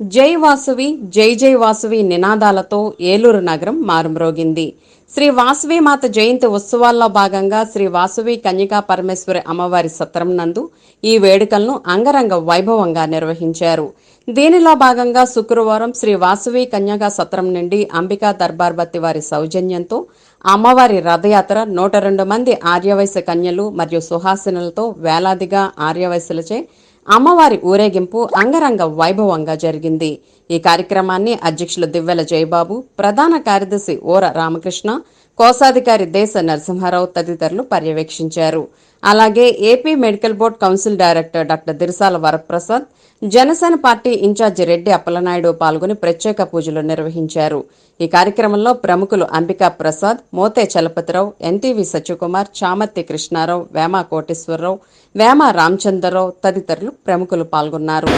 జై వాసువి జై జై వాసువి నినాదాలతో ఏలూరు నగరం మారుమ్రోగింది. శ్రీ వాసువి మాత జయంతి ఉత్సవాల్లో భాగంగా శ్రీ వాసువి కన్యకా పరమేశ్వరి అమ్మవారి సత్రం నందు ఈ వేడుకలను అంగరంగ వైభవంగా నిర్వహించారు. దీనిలో భాగంగా శుక్రవారం శ్రీ వాసువి కన్యకా సత్రం నుండి అంబికా దర్బార్ బత్తి వారి సౌజన్యంతో అమ్మవారి రథయాత్ర నూట రెండు మంది ఆర్యవైశ్య కన్యలు మరియు సుహాసినులతో వేలాదిగా ఆర్యవైశ్యులచే అమ్మవారి ఊరేగింపు అంగరంగ వైభవంగా జరిగింది. ఈ కార్యక్రమాన్ని అధ్యక్షులు దివ్వెల జయబాబు ప్రధాన కార్యదర్శి ఓర రామకృష్ణ కోశాధికారి దేశ నరసింహారావు తదితరులు పర్యవేక్షించారు. అలాగే AP medical board council director doctor Dirisala Varaprasad Janasena party in charge Reddy Appalanaidu పాల్గొని ప్రత్యేక పూజలు నిర్వహించారు. ఈ కార్యక్రమంలో ప్రముఖులు అంబికా ప్రసాద్ మోతే చలపతిరావు ఎన్టీవీ సత్యకుమార్ చామర్తి కృష్ణారావు వేమ కోటేశ్వరరావు వేమ రామచంద్రరావు తదితరులు ప్రముఖులు పాల్గొన్నారు.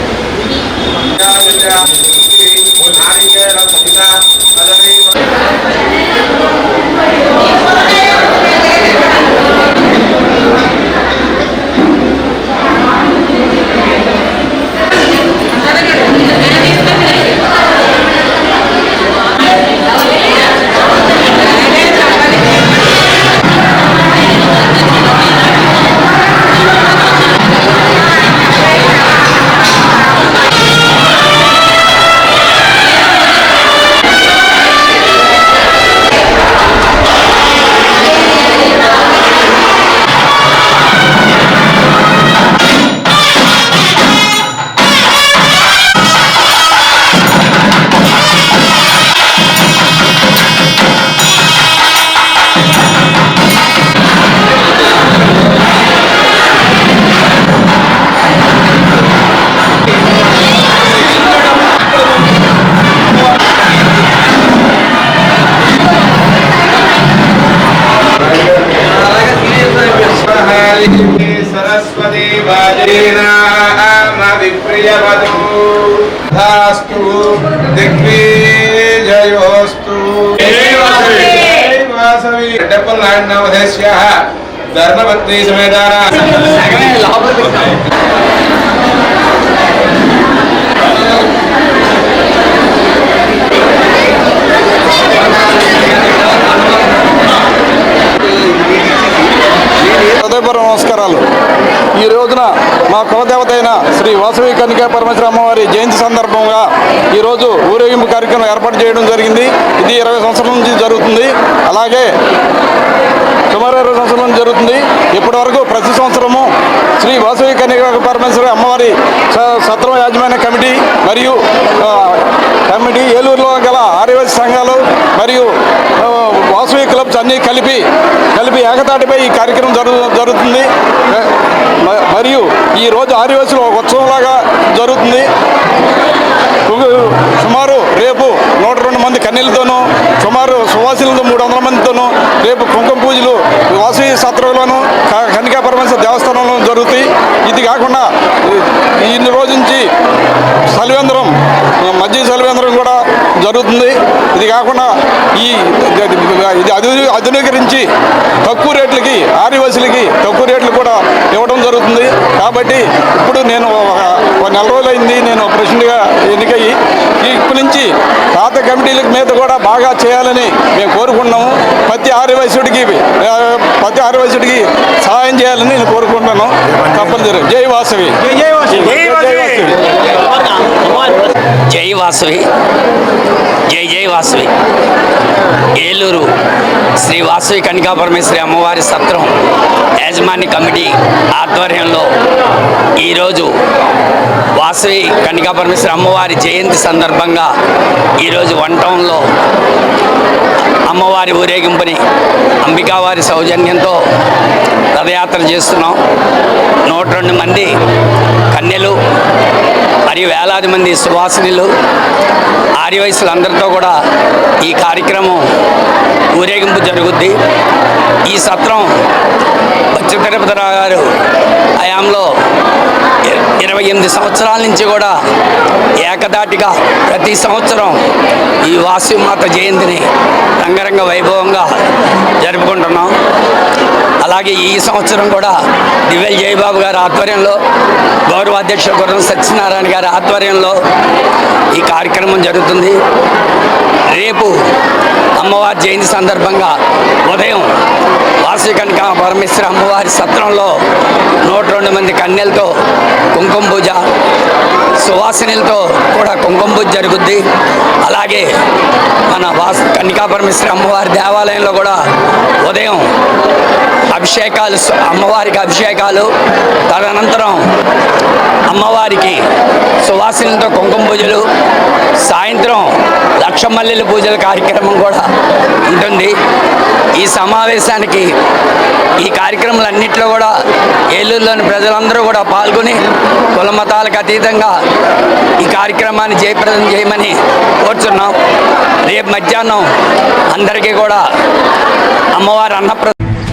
应该能同意吧。प्रियवधू धास्तु दिग्विजयोस्तु टेंपल लैंड नवधेश्याः धर्मपत्नी समेतानां శ్రీ వాసవి కన్నికా పరమేశ్వర అమ్మవారి జయంతి సందర్భంగా ఈరోజు ఊరేగింపు కార్యక్రమం ఏర్పాటు చేయడం జరిగింది. ఇది ఇరవై సంవత్సరాల నుంచి జరుగుతుంది. అలాగే సుమారు ఇరవై సంవత్సరాల నుంచి జరుగుతుంది. ఇప్పటి వరకు ప్రతి సంవత్సరము శ్రీ వాసవి కన్యకా పరమేశ్వర అమ్మవారి స- సత్రం యాజమాన్య కమిటీ మరియు కమిటీ ఏలూరులో గల ఆర్యవైశ్య సంఘాలు మరియు క్లబ్స్ అన్నీ కలిపి కలిపి ఏకతాటిపై ఈ కార్యక్రమం జరుగు జరుగుతుంది. మరియు ఈ రోజు ఒక ఉత్సవంలాగా జరుగుతుంది. సుమారు రేపు నూట రెండు మంది కన్నీళ్ళతోనూ సుమారు సువాసులతో మూడు వందల మందితోనూ రేపు కుంకుమ పూజలు వాసవి సత్రంలోను కనికా పరమేశ్వర దేవస్థానంలో జరుగుతాయి. ఇది కాకుండా ఇన్ని రోజు నుంచి సలివేంద్రం మధ్య జరుగుతుంది. ఇది కాకుండా ఈ ఇది అధు ఆధునీకరించి తక్కువ రేట్లకి ఆదివాసులకి తక్కువ రేట్లు కూడా ఇవ్వడం జరుగుతుంది. కాబట్టి ఇప్పుడు నేను ఒక నెల రోజులైంది నేను ప్రెసిడెంట్గా ఎన్నికయ్యి ఈ ఇప్పటి నుంచి పాత కమిటీల మీద కూడా బాగా చేయాలని మేము కోరుకుంటున్నాము. ప్రతి ఆదివాసుడికి ప్రతి ఆదివాసుడికి సహాయం చేయాలని నేను కోరుకుంటున్నాను. తప్పనిసరి జై వాసవి. జై వాసవి. జై వాసవి. జై జై వాసవి. ఏలూరు శ్రీ వాసవి కనికా పరమేశ్వరి అమ్మవారి సత్రం యాజమాన్య కమిటీ ఆధ్వర్యంలో ఈరోజు వాసవి కనికా పరమేశ్వరి అమ్మవారి జయంతి సందర్భంగా ఈరోజు వన్ టౌన్లో అమ్మవారి ఊరేగింపుని అంబికావారి సౌజన్యంతో రథయాత్ర చేస్తున్నాం. నూట రెండు మంది కన్యలు మరియు వేలాది మంది సువాసినులు ఆర్యవయసులందరితో కూడా ఈ కార్యక్రమం ఊరేగింపు జరుగుద్ది. ఈ సత్రం బచ్చ తిరుపతిరావు గారు హయాంలో ఇ- ఇరవై ఎనిమిది సంవత్సరాల నుంచి కూడా ఏకదాటిగా ప్రతి సంవత్సరం ఈ వాసవిమాత జయంతిని రంగరంగ వైభవంగా జరుపుకుంటున్నాం. అలాగే ఈ సంవత్సరం కూడా దివ్యల్ జయబాబు గారి ఆధ్వర్యంలో గౌరవ అధ్యక్షుడు గుర్రం సత్యనారాయణ గారి ఆధ్వర్యంలో ఈ కార్యక్రమం జరుగుతుంది. రేపు అమ్మవారి జయంతి సందర్భంగా ఉదయం వాసవి కనిక పరమేశ్వర అమ్మవారి సత్రంలో నూట రెండు మంది కన్యలతో కుంకుమ పూజ సువాసినులతో కూడా కుంకుమ పూజ జరుగుద్ది. అలాగే మన వాస్ కన్నికా పరమేశ్వర అమ్మవారి దేవాలయంలో కూడా ఉదయం అభిషేకాలు అమ్మవారికి అభిషేకాలు. తదనంతరం అమ్మవారికి సువాసనలతో కుంకుమ పూజలు. సాయంత్రం లక్షమల్లెల పూజల కార్యక్రమం కూడా ఉంటుంది. ఈ సమావేశానికి ఈ కార్యక్రమాలన్నింటిలో కూడా ఏలూరులోని ప్రజలందరూ కూడా పాల్గొని కుల మతాలకు అతీతంగా ఈ కార్యక్రమాన్ని జయప్రదం చేయమని కోరుచున్నాం. రేపు మధ్యాహ్నం అందరికీ కూడా అమ్మవారి అన్నప్ర